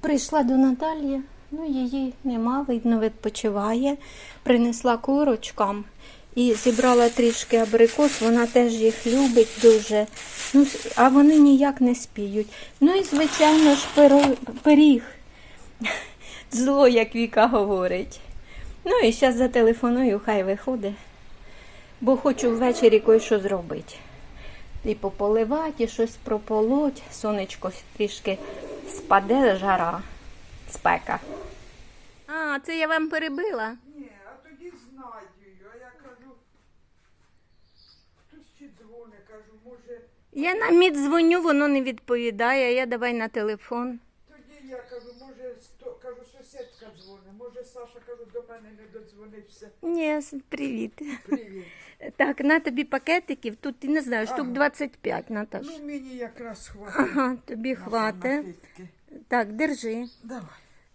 Прийшла до Наталії, ну її нема, видно, відпочиває. Принесла курочкам і зібрала трішки абрикос, вона теж їх любить дуже. Ну, а вони ніяк не спіють. Ну і, звичайно ж, пиріг. Зло, як Віка говорить. Ну і зараз зателефоную, хай виходить. Бо хочу ввечері кое-що зробити. І пополивати, і щось прополоть. Сонечко трішки спаде, жара, спека. А, це я вам перебила. Ні, а тоді знаю. А я кажу, хтось чи дзвонить, кажу, може, Я на мід дзвоню, воно не відповідає, я давай на телефон. тоді я кажу, може, сто, кажу, сусідка дзвонить, може Саша, кажу, до мене не додзвонився. Ні, привіт. Привіт. Так, на тобі пакетиків, тут не знаю, штук Ага. 25, Наташ. Ну, мені якраз хватить. Ага, тобі хватить. Так, держи. Давай.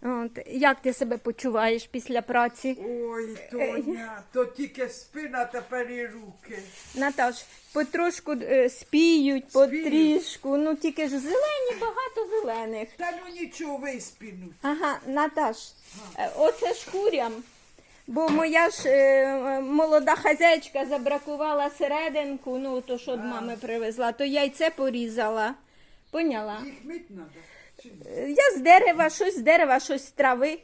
От, як ти себе почуваєш після праці? Ой, Тоня, то тільки спина, тепер і руки. Наташ, потрошку е, спіють, потрішку. Ну тільки ж зелені, багато зелених. Та ну нічого, виспінуть. Ага, Наташ, е, оце ж курям. Бо моя ж е, молода хазяйка забракувала серединку, ну то що від мами привезла, то яйце порізала. Поняла? Їх мить треба. Я з дерева, щось з дерева, щось з трави.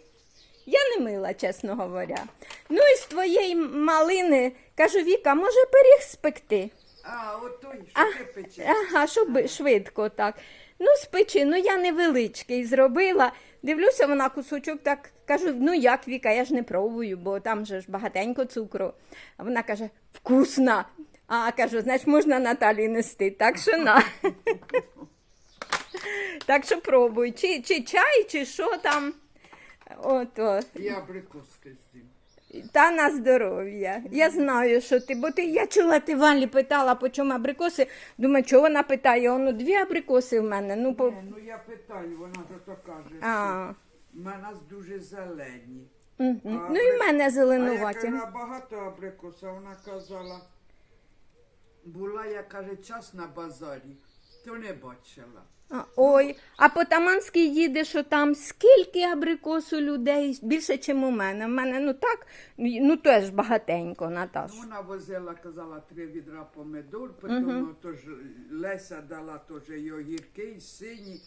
Я не мила, чесно говоря. Ну і з твоєї малини кажу, Віка, може пиріг спекти? А, от той, А, що ти печеш. Ага, щоб швидко так. Ну, спечи, ну я невеличкий зробила. Дивлюся, вона кусочок так кажу, ну як Віка, я ж не пробую, бо там же ж багатенько цукру. А вона каже, вкусна. А кажу, значить, можна Наталі нести. Так що на. Так що пробуй. Чи, чи чай, чи що там. Ото. Я з'їм. Та на здоров'я. Я знаю, що ти, бо ти, я чула, ти Валі питала, по чому абрикоси. Думаю, чого вона питає? Воно дві абрикоси в мене. Ну, по... Ні, ну я питаю, вона ж то каже, А. що в мене дуже зелені. Мгм. А Ну і в мене А я зеленуваті. казала, багато абрикоса, вона казала, була, я каже, час на базарі, то не бачила. А, Ой, а по Таманській їде, що там скільки абрикосу людей, більше, ніж у мене. В мене ну так, ну теж багатенько, Наташ. Ну, Вона возила, казала, три відра помидор, потім тож Леся дала теж і огірки, і сині.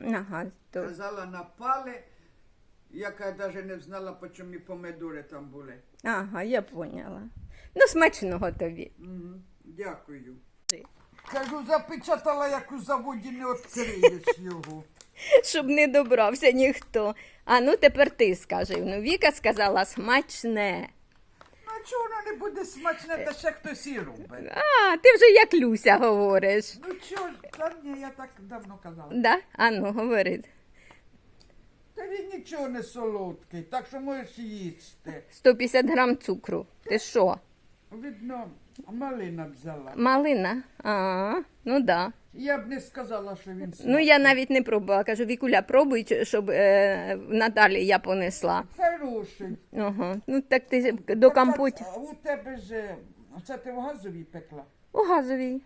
Ага, то. Казала, напали, яка навіть не знала, по чому і помидори там були. Ага, я поняла. Ну, смачного тобі. Мгм, Дякую. Кажу, запечатала, як у заводі не відкриєш його. Щоб не добрався ніхто. А ну тепер ти скажи. Ну, Віка сказала смачне. Ну, а чого воно не буде смачне, та ще хтось і робить. А, ти вже як Люся говориш. Ну чого ж, та ні, я так давно казала. Да? А ну, говори. Та він нічого не солодкий, так що можеш їсти. 150 грам цукру. Ти що? Видно, малина взяла. Малина? А, ну да. Я б не сказала, що він Ну я навіть не пробувала. Кажу, Вікуля, пробуй, щоб е, Наталі я понесла. Хороший. Ага. Ну так ти до компоті. А у тебе ж, е, це ти в газовій пекла? У газовій.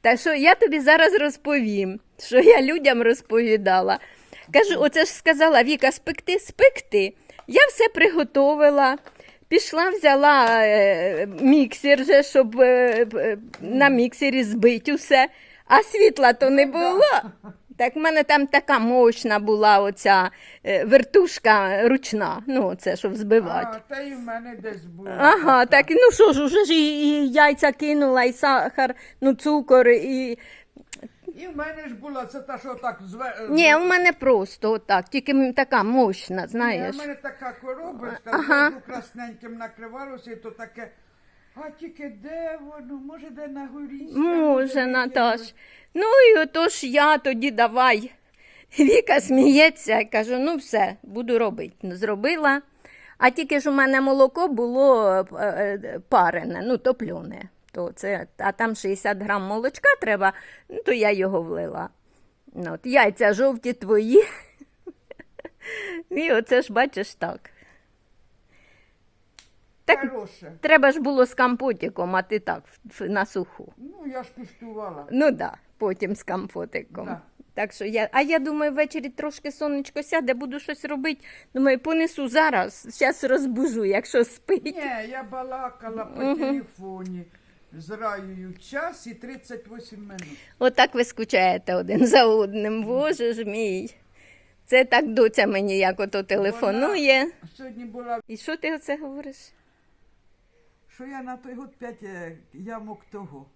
Та що я тобі зараз розповім, що я людям розповідала. Кажу, оце ж сказала Віка, спекти, спекти. Я все приготовила. Пішла, взяла е, міксер, же, щоб е, е, на міксері збити усе, а світла то не було. Так в мене там така мощна була оця вертушка ручна, ну це щоб збивати. А, та і в мене десь було. Ага, так ну що ж, уже ж і, і яйця кинула, і сахар, ну цукор, і. І в мене ж була це та, що так зве... Ні, у мене просто отак, тільки м- така мощна, знаєш. У мене така коробочка, Ага. зверху красненьким накривалося, і то таке. А тільки де воно? Може, де на горі? Може, Наташ. Ну і отож я тоді давай. Віка сміється, я кажу, ну все, буду робити. Ну, Зробила. А тільки ж у мене молоко було е, е, парене, ну топлене. То це, а там 60 грам молочка треба, ну то я його влила. Ну, от, яйця жовті твої. І оце ж бачиш так. Так Хороше. треба ж було з компотиком, а ти так на суху. Ну, я ж куштувала. Ну так, да, потім з компотиком. Да. Так що я, а я думаю, ввечері трошки сонечко сяде, буду щось робити. Думаю, понесу зараз, зараз розбужу, якщо спить. Ні, я балакала по телефоні з Раєю час і 38 минут. Отак ви скучаєте один за одним. Боже ж мій. Це так доця мені як ото телефонує. Сьогодні була, І що ти оце говориш? що я на той год 5 ямок того.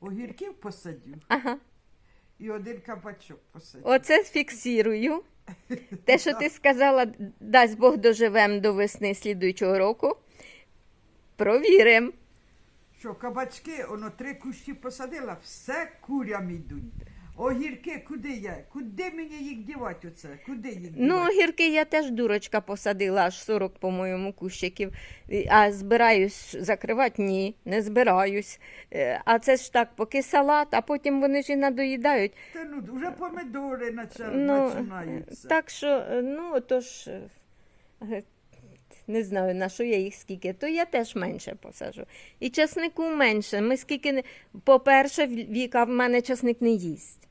Огірків посадю Ага. і один кабачок посадю. Оце фіксірую. Те, що ти сказала, дасть Бог доживем до весни слідуючого року. Провіримо. Що кабачки, воно три кущі посадила, все курям йдуть. Огірки, куди я? Куди мені їх дівати оце? Куди їх дівати? Ну, огірки я теж дурочка посадила, аж 40, по-моєму, кущиків. А збираюсь закривати? Ні, не збираюсь. Е, А це ж так, поки салат, а потім вони ж і надоїдають. Та ну, вже помидори нача- Ну, починаються. так що, е, ну, то ж, е, е, не знаю, на що я їх скільки, то я теж менше посажу. І часнику менше. Ми скільки, не- по-перше, Віка в мене часник не їсть.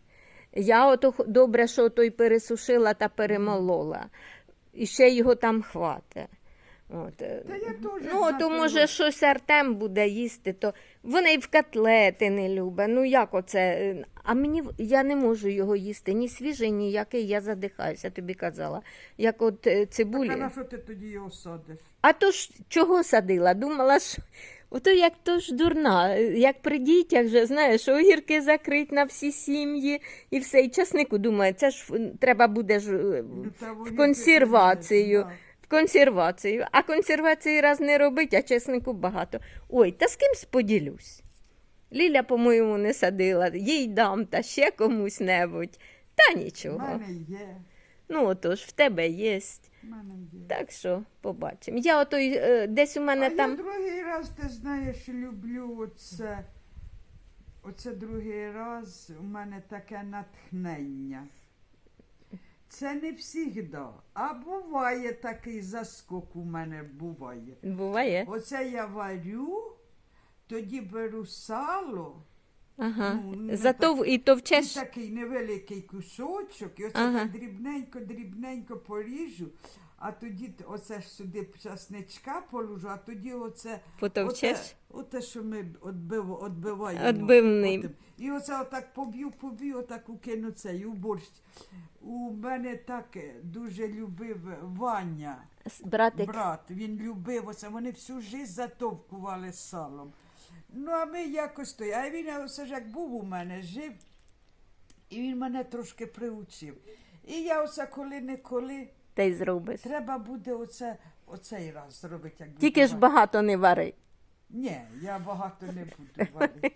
Я ото добре, що той пересушила та перемолола. І ще його там хватить. От. е, Та я теж Ну, то може щось Артем буде їсти, то вони й в котлети не любить. Ну як оце? А мені я не можу його їсти, ні свіжий, ніякий, я задихаюся, тобі казала. Як от е, цибулі. Так, а на що ти тоді його садиш? А то ж чого садила? Думала, що ото як то ж дурна, як при дітях же, знаєш, огірки закрить на всі сім'ї і все. І часнику думаю, це ж треба буде ж е, Ну, в консервацію. Консервацію. А консервації раз не робить, а чеснику багато. Ой, та з кимсь поділюсь. Ліля, по-моєму, не садила, їй дам та ще комусь небудь. Та нічого. мене є. Ну отож, в тебе є. Мене є. Так що побачимо. Я ото е, десь у мене а там. я другий раз, ти знаєш, люблю оце. Оце другий раз у мене таке натхнення. Це не всігда. а буває такий заскок у мене буває. Буває. Оце я варю, тоді беру сало. Ага. Ну, не Зато так. і І товчеш. такий невеликий кусочок, і оце Ага. дрібненько, дрібненько поріжу, а тоді оце ж сюди часничка положу, а тоді оце, Потовчеш? оце, оте, що ми отбив, отбиваємо. Отбивний. потім. І оце отак поб'ю, поб'ю, отак укину цей у борщ. У мене так е, дуже любив Ваня, Братик. брат, він любив оце, вони всю жизнь затовкували салом. Ну, а ми якось то. А він все ж як був у мене, жив, і він мене трошки приучив. І я оце коли Та й зробиш. треба буде оце, оцей раз зробити. Як Тільки ж багато не вари. Ні, я багато не буду варити.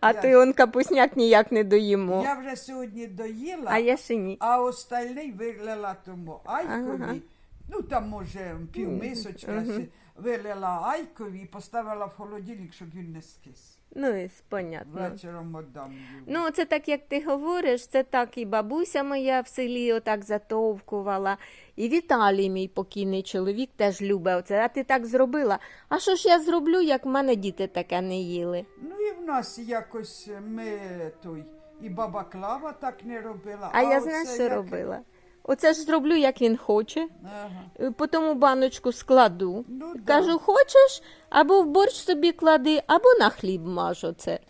А Я ж- он капусняк ніяк не доїмо. Я вже сьогодні доїла, А я ще ні. а остальний вилила тому айкові. Ага. Ну там може пів мисочка ще вилила айкові і поставила в холодильник, щоб він не скис. Ну, і понятно. Вечором отдам. Ну, це так, як ти говориш, це так і бабуся моя в селі отак затовкувала. І Віталій, мій покійний чоловік, теж любить оце. А ти так зробила. А що ж я зроблю, як в мене діти таке не їли? Ну і в нас якось ми той, і баба Клава так не робила. А, я оце знаєш, що як- робила? Оце ж зроблю, як він хоче. Ага. Е, Потім баночку складу. Ну, да. Кажу, хочеш, або в борщ собі клади, або на хліб маж оце.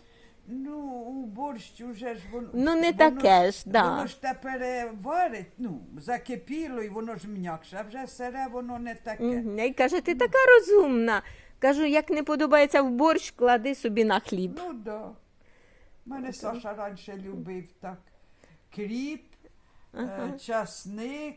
Ну, у борщ уже ж воно. Ну, не воно таке ж, да. Воно ж тепер е, варить, ну, закипіло і воно ж м'якше, а вже сире воно не таке. Мгм. І каже, ти така розумна. Кажу, як не подобається в борщ, клади собі на хліб. Ну да. Мене Саша раніше любив так. Кріп, е, часник,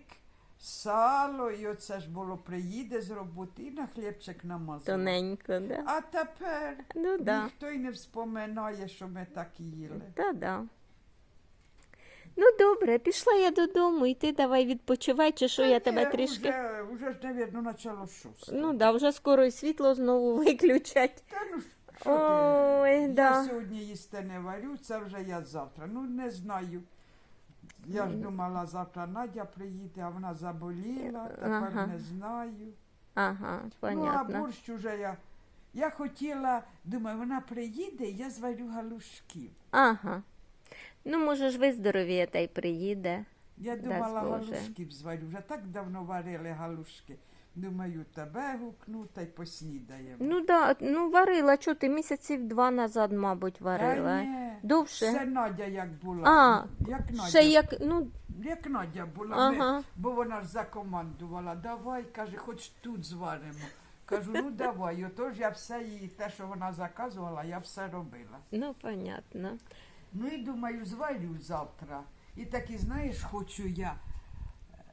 сало, і оце ж було приїде з роботи і на хлібчик намазав. Тоненько, да? А тепер Ну да. ніхто й не вспоминає, що ми так їли. Та да. Ну добре, пішла я додому, і ти давай відпочивай, чи що я тебе трішки. Вже, вже ж, навірно, начало шостого. Ну да, вже скоро і світло знову виключать. Та ну що Ой, ти? да. Я сьогодні їсти не варю, це вже я завтра. Ну не знаю. Я ж думала, завтра Надя приїде, а вона заболіла, тепер Ага. не знаю. Ага, Ну, а понятно. борщ уже я. Я хотіла, думаю, вона приїде, я зварю галушків. Ага. Ну, може ж виздоровіє та й приїде. Я Дасть думала, Боже. галушків зварю. Вже так давно варили галушки. Думаю, тебе гукну та й поснідаємо. Ну да, ну варила, чого ти місяців два назад, мабуть, Та варила. ні, Довше? Це Надя як була. А, як Надя. Ще як, ну, Як Надя була, Ага. ми, бо вона ж закомандувала, давай, каже, хоч тут зваримо. Кажу, ну давай. Отож я все їй, те, що вона заказувала, я все робила. ну, понятно. Ну і думаю, зварю завтра. І так і знаєш, хочу я,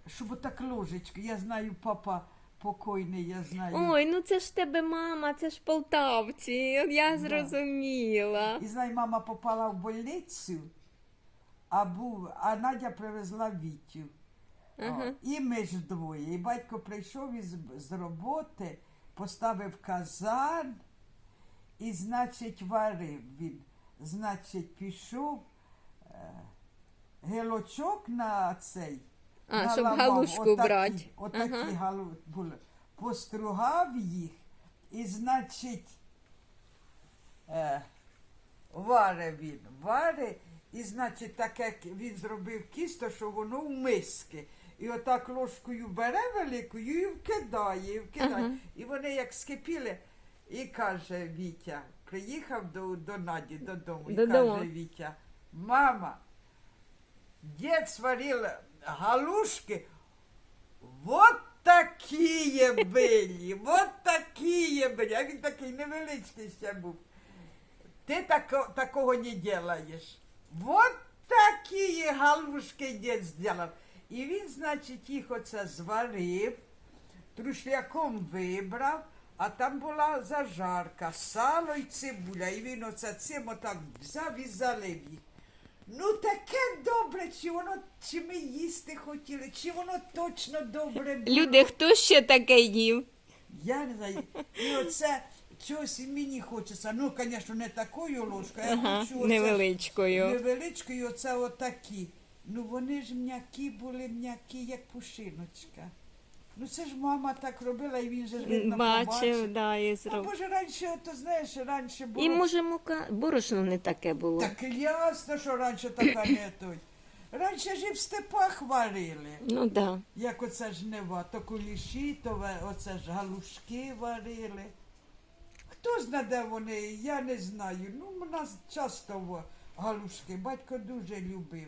щоб отак ложечки. Я знаю, папа покойний, я знаю. Ой, ну це ж тебе мама, це ж полтавці, я Да. зрозуміла. І знаю, мама попала в больницю, а, був, а Надя привезла Вітю. О, і ми ж двоє. І батько прийшов із, з роботи, поставив казан і, значить, варив він. Значить, пішов е, гелочок на цей. А, щоб галушку отакі- брати. Отакі Ага. галу були. Постругав їх і, значить, е, варе він, варе, і, значить, таке к- він зробив кісто, що воно в миски. І отак ложкою бере великою і вкидає, і вкидає. Ага. І вони як скипіли, і каже Вітя, приїхав до, до Наді додому, і Додому. каже Вітя, мама, дід сварил галушки, вот такие были, вот такие были. А він такий невеличкий ще був. Ти тако, такого не делаєш. Вот такі галушки дід зробив. І він, значить, їх оце зварив, трушляком вибрав, а там була зажарка, сало і цибуля. І він оце цим отак взяв і залив їх. Ну таке добре, чи воно, чи ми їсти хотіли, чи воно точно добре було. Люди, хто ще таке їв? Я не знаю. І оце чогось і мені хочеться. Ну, звісно, не такою ложкою, я Ага, хочу оце невеличкою. невеличкою, оце отакі. Ну вони ж м'які були, м'які, як пушиночка. Ну це ж мама так робила, і він же ж видно Бачив, побачив. да, і А зробив. може раніше, ото знаєш, раніше було. І може мука, борошно не таке було. Так ясно, що раніше така не той. Раніше ж і в степах варили. Ну да. Як оце жнива, то куліші, то ве- оце ж галушки варили. Хто знає, де вони, я не знаю. Ну, у нас часто во- галушки. Батько дуже любив.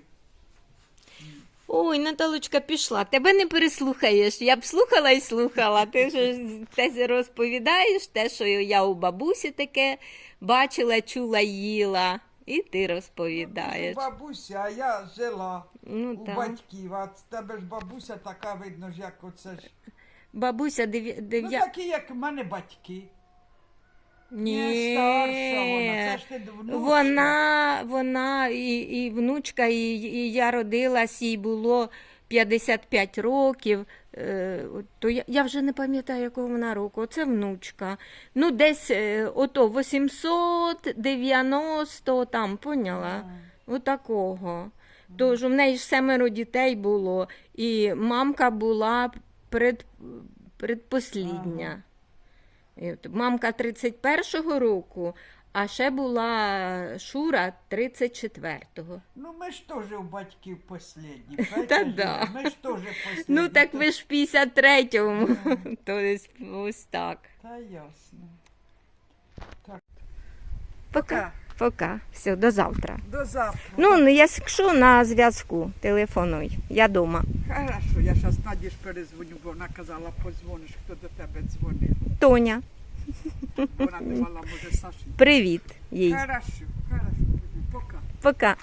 Ой, Наталочка пішла. Тебе не переслухаєш. Я б слухала і слухала. Ти ж те розповідаєш, те, що я у бабусі таке бачила, чула, їла. І ти розповідаєш. Бабуся, а я жила Ну у так. батьків, а тебе ж бабуся така, видно ж, як оце ж. Бабуся дев'я... Ну, дев'я... такі, як в мене батьки. Ні, старша вона, це ж ти внучка. Вона, вона і, і внучка, і, і я родилась, їй було 55 років. Е, то я, я вже не пам'ятаю, якого вона року. Це внучка. Ну, десь е, ото 890 там, поняла? Отакого. Тож у неї ж семеро дітей було, і мамка була пред, предпослідня. Мамка 31-го року, а ще була Шура 34-го. Ну, ми ж теж у батьків послідні. Та да. Ми ж теж послідні. Ну так ви ж в 53-му. То ось, ось так. Та ясно. Так. Пока. Пока. Все, до завтра. До завтра. Ну, ну якщо на зв'язку, телефонуй. Я дома. Хорошо, я зараз Наді ж перезвоню, бо вона казала, подзвониш, хто до тебе дзвонив. Тоня, Вона думала, може, Саші. привіт їй. Хорошо, хорошо, пока. Пока.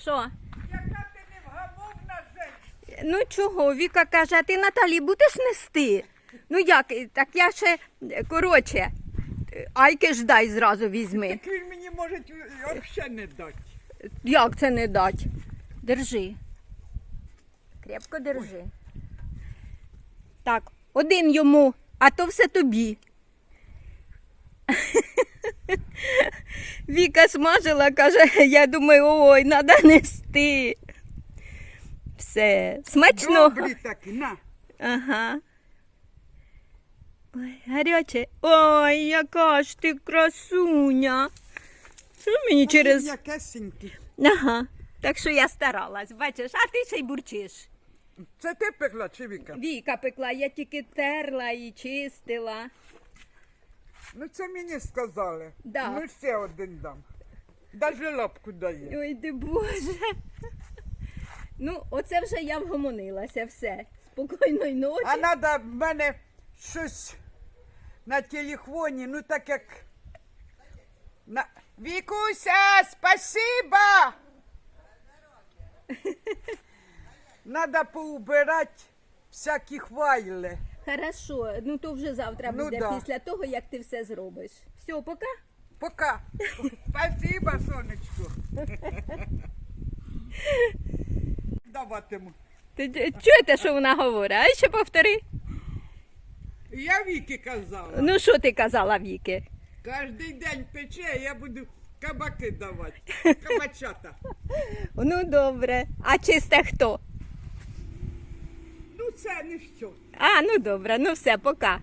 Що? Яка ти невгамовна женщина. Ну чого? Віка каже, а ти Наталі будеш нести? Ну як, так я ще коротше, айки ж дай зразу візьми. Так він мені може взагалі не дати. Як це не дать? Держи. Крепко держи. Так, один йому, а то все тобі. Віка смажила, каже, я думаю, ой, треба нести. Все, смачно. Добрі такі, на. Ага. Ой, гаряче. Ой, яка ж ти красуня. Ну, мені через. Якесенький. Ага. Так що я старалась, бачиш, а ти ще й бурчиш. Це ти пекла чи Віка? Віка пекла, я тільки терла і чистила. Ну це мені сказали. Да. Ну ще один дам. Даже лапку дає. Ой, ти Боже. Ну, оце вже я вгомонилася, все. Спокійної ночі. А треба в мене щось на телефоні, ну так як. На... Вікуся, спасибо! Надо поубирати всякі хвайли. Хорошо, ну то вже завтра Ну буде да. після того, як ти все зробиш. Все, пока. Пока. Спасибо, сонечко. Даватиму. Ти чуєте, що вона говорить? А ще повтори. Я Віки казала. Ну, що ти казала, Віки? Кожний день пече, я буду кабаки давати. Кабачата. Ну, добре. А чисте хто? Ну це не що. А, ну добре, ну все, пока.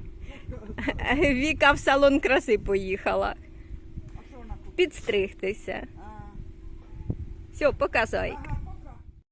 Віка в салон краси поїхала. Підстригтися. Все, показуй. ага.